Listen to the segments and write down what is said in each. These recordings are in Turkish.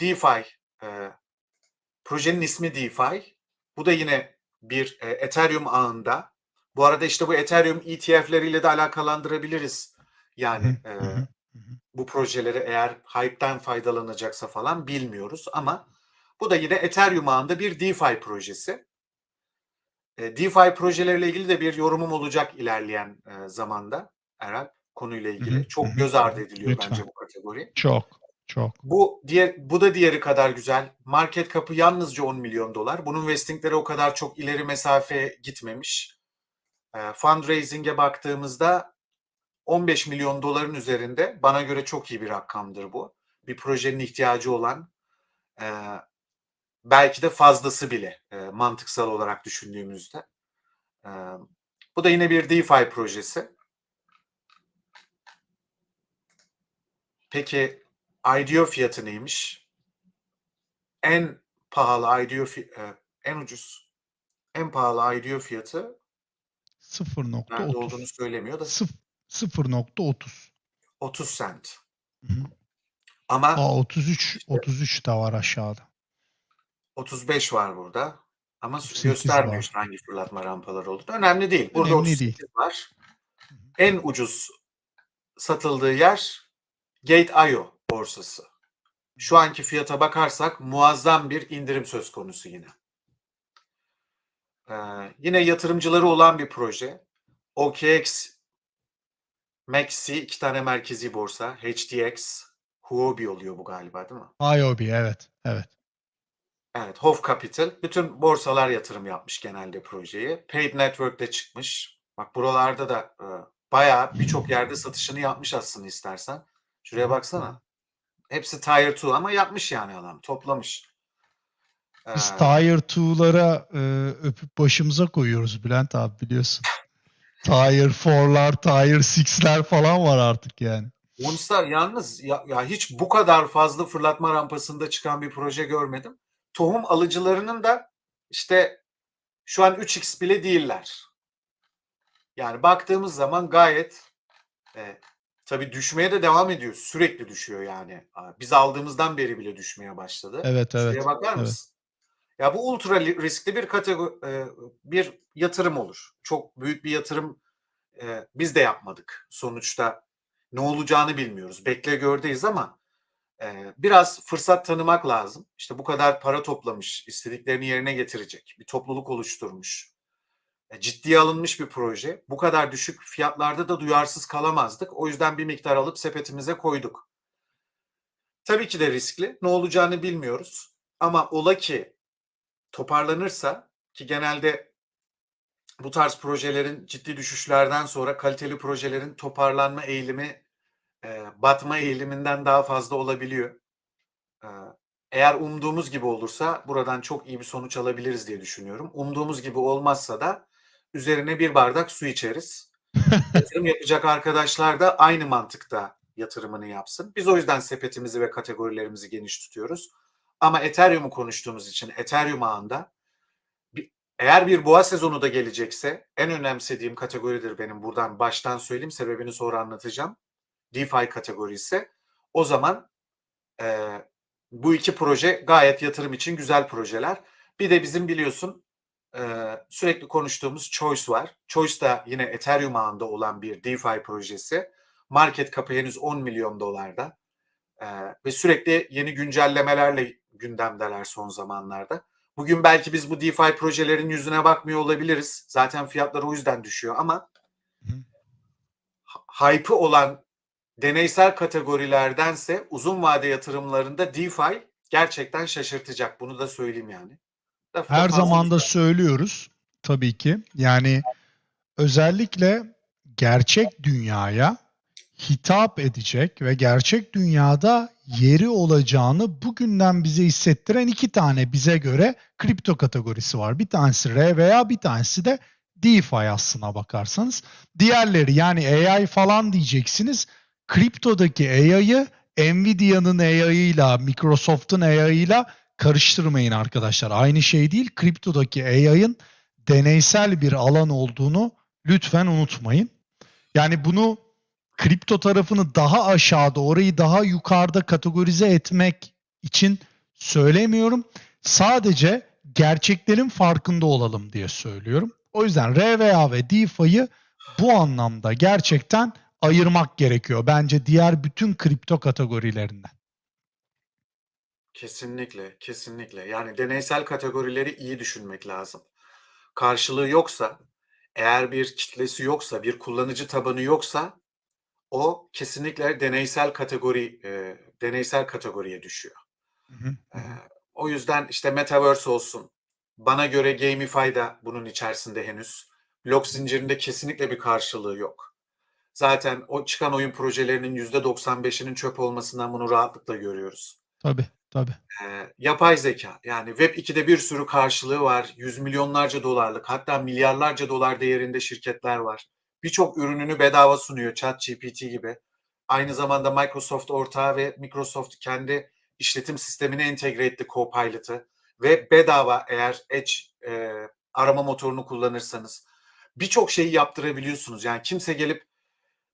DeFi. E, projenin ismi DeFi. Bu da yine bir e, Ethereum ağında. Bu arada işte bu Ethereum ETF'leriyle de alakalandırabiliriz. Yani e, bu projeleri eğer hype'den faydalanacaksa falan bilmiyoruz ama bu da yine Ethereum ağında bir DeFi projesi. E, DeFi projeleriyle ilgili de bir yorumum olacak ilerleyen e, zamanda Eralp konuyla hı, ilgili. hı Çok göz ardı ediliyor Lütfen. bence bu kategori. Çok, çok. Bu diğer bu da diğeri kadar güzel. Market kapı yalnızca 10 milyon dolar. Bunun vestingleri o kadar çok ileri mesafeye gitmemiş. E, fundraising'e baktığımızda 15 milyon doların üzerinde bana göre çok iyi bir rakamdır bu. Bir projenin ihtiyacı olan e, belki de fazlası bile e, mantıksal olarak düşündüğümüzde. E, bu da yine bir DeFi projesi. Peki IDO fiyatı neymiş? En pahalı IDO e, en ucuz en pahalı IDO fiyatı nerede olduğunu 0.30. söylemiyor da Sıf- 0.30. 30 cent. Hı hı. Ama Aa 33 işte 33 de var aşağıda. 35 var burada. Ama 38 göstermiyor var. hangi fırlatma rampaları olduğunu. Önemli değil. Burada Önemli 38 değil. var. En ucuz satıldığı yer Gate.io borsası. Şu anki fiyata bakarsak muazzam bir indirim söz konusu yine. Ee, yine yatırımcıları olan bir proje. OKX, Maxi iki tane merkezi borsa. HTX, Huobi oluyor bu galiba değil mi? IOB evet. Evet. Evet, Hof Capital. Bütün borsalar yatırım yapmış genelde projeye. Paid Network'te çıkmış. Bak buralarda da e, bayağı birçok yerde satışını yapmış aslında istersen. Şuraya baksana. Hepsi Tier 2 ama yapmış yani adam. Toplamış. Biz Ee, Tier 2'lara e, öpüp başımıza koyuyoruz Bülent abi biliyorsun. Tier 4'lar, Tier 6'ler falan var artık yani. Monster yalnız ya, ya hiç bu kadar fazla fırlatma rampasında çıkan bir proje görmedim. Tohum alıcılarının da işte şu an 3x bile değiller. Yani baktığımız zaman gayet e, tabii düşmeye de devam ediyor. Sürekli düşüyor yani. Biz aldığımızdan beri bile düşmeye başladı. Evet Şuraya evet. bakar Evet. mısın? Ya bu ultra li- riskli bir kategori, bir yatırım olur. Çok büyük bir yatırım e, biz de yapmadık. Sonuçta ne olacağını bilmiyoruz. Bekle gördeyiz ama e, biraz fırsat tanımak lazım. İşte bu kadar para toplamış, istediklerini yerine getirecek, bir topluluk oluşturmuş. E, ciddiye alınmış bir proje. Bu kadar düşük fiyatlarda da duyarsız kalamazdık. O yüzden bir miktar alıp sepetimize koyduk. Tabii ki de riskli. Ne olacağını bilmiyoruz. Ama ola ki toparlanırsa ki genelde bu tarz projelerin ciddi düşüşlerden sonra kaliteli projelerin toparlanma eğilimi e, batma eğiliminden daha fazla olabiliyor. E, eğer umduğumuz gibi olursa buradan çok iyi bir sonuç alabiliriz diye düşünüyorum. Umduğumuz gibi olmazsa da üzerine bir bardak su içeriz. Yatırım yapacak arkadaşlar da aynı mantıkta yatırımını yapsın. Biz o yüzden sepetimizi ve kategorilerimizi geniş tutuyoruz. Ama Ethereum'u konuştuğumuz için Ethereum ağında eğer bir boğa sezonu da gelecekse en önemsediğim kategoridir benim buradan baştan söyleyeyim sebebini sonra anlatacağım. DeFi kategorisi. O zaman e, bu iki proje gayet yatırım için güzel projeler. Bir de bizim biliyorsun e, sürekli konuştuğumuz Choice var. Choice da yine Ethereum ağında olan bir DeFi projesi. Market kapı henüz 10 milyon dolarda. E, ve sürekli yeni güncellemelerle gündemdeler son zamanlarda. Bugün belki biz bu DeFi projelerin yüzüne bakmıyor olabiliriz. Zaten fiyatlar o yüzden düşüyor ama hype'ı olan deneysel kategorilerdense uzun vade yatırımlarında DeFi gerçekten şaşırtacak. Bunu da söyleyeyim yani. Her zaman da söylüyoruz tabii ki. Yani özellikle gerçek dünyaya hitap edecek ve gerçek dünyada yeri olacağını bugünden bize hissettiren iki tane bize göre kripto kategorisi var. Bir tanesi R veya bir tanesi de DeFi aslına bakarsanız. Diğerleri yani AI falan diyeceksiniz. Kriptodaki AI'yı Nvidia'nın AI'ıyla, Microsoft'un AI'ıyla karıştırmayın arkadaşlar. Aynı şey değil. Kriptodaki AI'ın deneysel bir alan olduğunu lütfen unutmayın. Yani bunu kripto tarafını daha aşağıda, orayı daha yukarıda kategorize etmek için söylemiyorum. Sadece gerçeklerin farkında olalım diye söylüyorum. O yüzden RVA ve DeFi'yi bu anlamda gerçekten ayırmak gerekiyor. Bence diğer bütün kripto kategorilerinden. Kesinlikle, kesinlikle. Yani deneysel kategorileri iyi düşünmek lazım. Karşılığı yoksa, eğer bir kitlesi yoksa, bir kullanıcı tabanı yoksa o kesinlikle deneysel kategori e, deneysel kategoriye düşüyor. Hı hı, hı. o yüzden işte Metaverse olsun. Bana göre Gamify da bunun içerisinde henüz. Blok zincirinde kesinlikle bir karşılığı yok. Zaten o çıkan oyun projelerinin %95'inin çöp olmasından bunu rahatlıkla görüyoruz. Tabii, tabii. Ee, yapay zeka yani Web 2'de bir sürü karşılığı var. Yüz milyonlarca dolarlık hatta milyarlarca dolar değerinde şirketler var. Birçok ürününü bedava sunuyor ChatGPT gibi. Aynı zamanda Microsoft ortağı ve Microsoft kendi işletim sistemine entegre etti Copilot'ı ve bedava eğer Edge e, arama motorunu kullanırsanız birçok şeyi yaptırabiliyorsunuz. Yani kimse gelip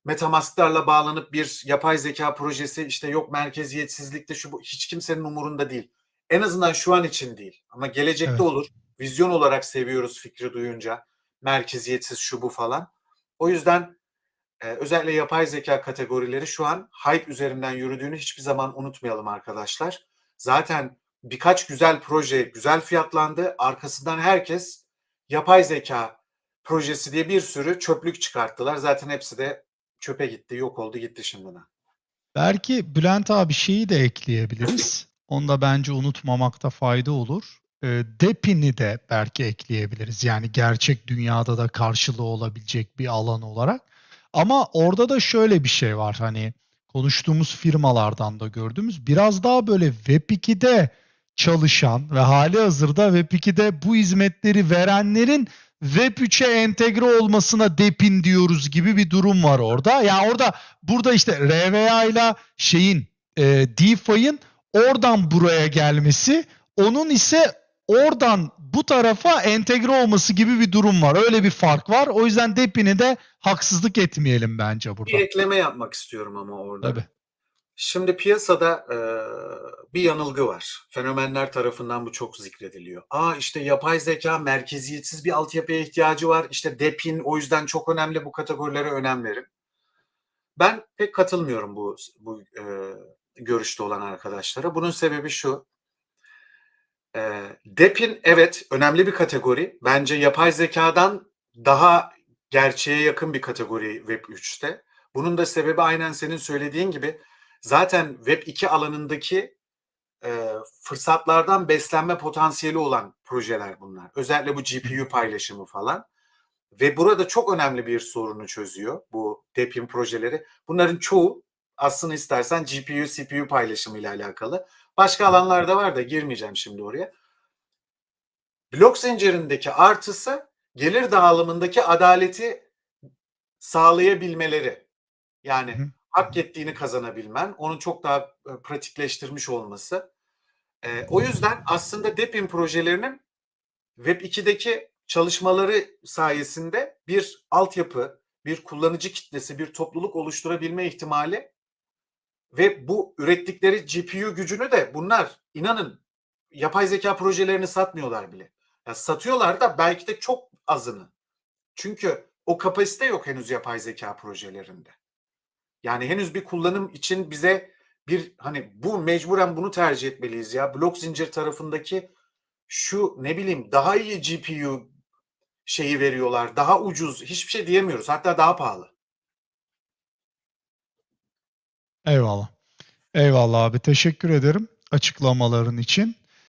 Metamask'larla bağlanıp bir yapay zeka projesi işte yok merkeziyetsizlikte şu bu hiç kimsenin umurunda değil. En azından şu an için değil ama gelecekte Evet. olur. Vizyon olarak seviyoruz fikri duyunca. Merkeziyetsiz şu bu falan. O yüzden e, özellikle yapay zeka kategorileri şu an hype üzerinden yürüdüğünü hiçbir zaman unutmayalım arkadaşlar. Zaten birkaç güzel proje güzel fiyatlandı. Arkasından herkes yapay zeka projesi diye bir sürü çöplük çıkarttılar. Zaten hepsi de çöpe gitti, yok oldu gitti şimdiden. Belki Bülent abi şeyi de ekleyebiliriz. Onu da bence unutmamakta fayda olur. E, Depin'i de belki ekleyebiliriz. Yani gerçek dünyada da karşılığı olabilecek bir alan olarak. Ama orada da şöyle bir şey var. Hani konuştuğumuz firmalardan da gördüğümüz biraz daha böyle Web2'de çalışan ve hali hazırda Web2'de bu hizmetleri verenlerin Web3'e entegre olmasına Depin diyoruz gibi bir durum var orada. Yani orada burada işte RVA ile şeyin e, DeFi'nin oradan buraya gelmesi onun ise oradan bu tarafa entegre olması gibi bir durum var. Öyle bir fark var. O yüzden Depin'i de haksızlık etmeyelim bence burada. Bir ekleme yapmak istiyorum ama orada. Tabii. Şimdi piyasada e, bir yanılgı var. Fenomenler tarafından bu çok zikrediliyor. Aa işte yapay zeka merkeziyetsiz bir altyapıya ihtiyacı var. İşte Depin o yüzden çok önemli bu kategorilere önem verin. Ben pek katılmıyorum bu bu e, görüşte olan arkadaşlara. Bunun sebebi şu. E, Depin evet önemli bir kategori. Bence yapay zekadan daha gerçeğe yakın bir kategori Web 3'te. Bunun da sebebi aynen senin söylediğin gibi zaten Web 2 alanındaki e, fırsatlardan beslenme potansiyeli olan projeler bunlar. Özellikle bu GPU paylaşımı falan. Ve burada çok önemli bir sorunu çözüyor bu Deepin projeleri. Bunların çoğu aslında istersen GPU, CPU paylaşımı ile alakalı. Başka alanlarda var da girmeyeceğim şimdi oraya. Blok zincirindeki artısı gelir dağılımındaki adaleti sağlayabilmeleri. Yani hı. Hak ettiğini kazanabilmen, onu çok daha e, pratikleştirmiş olması. E, o yüzden aslında Depin projelerinin Web 2'deki çalışmaları sayesinde bir altyapı, bir kullanıcı kitlesi, bir topluluk oluşturabilme ihtimali ve bu ürettikleri GPU gücünü de bunlar inanın yapay zeka projelerini satmıyorlar bile. Ya satıyorlar da belki de çok azını. Çünkü o kapasite yok henüz yapay zeka projelerinde. Yani henüz bir kullanım için bize bir hani bu mecburen bunu tercih etmeliyiz ya. Blok zincir tarafındaki şu ne bileyim daha iyi GPU şeyi veriyorlar. Daha ucuz. Hiçbir şey diyemiyoruz. Hatta daha pahalı. Eyvallah. Eyvallah abi. Teşekkür ederim açıklamaların için.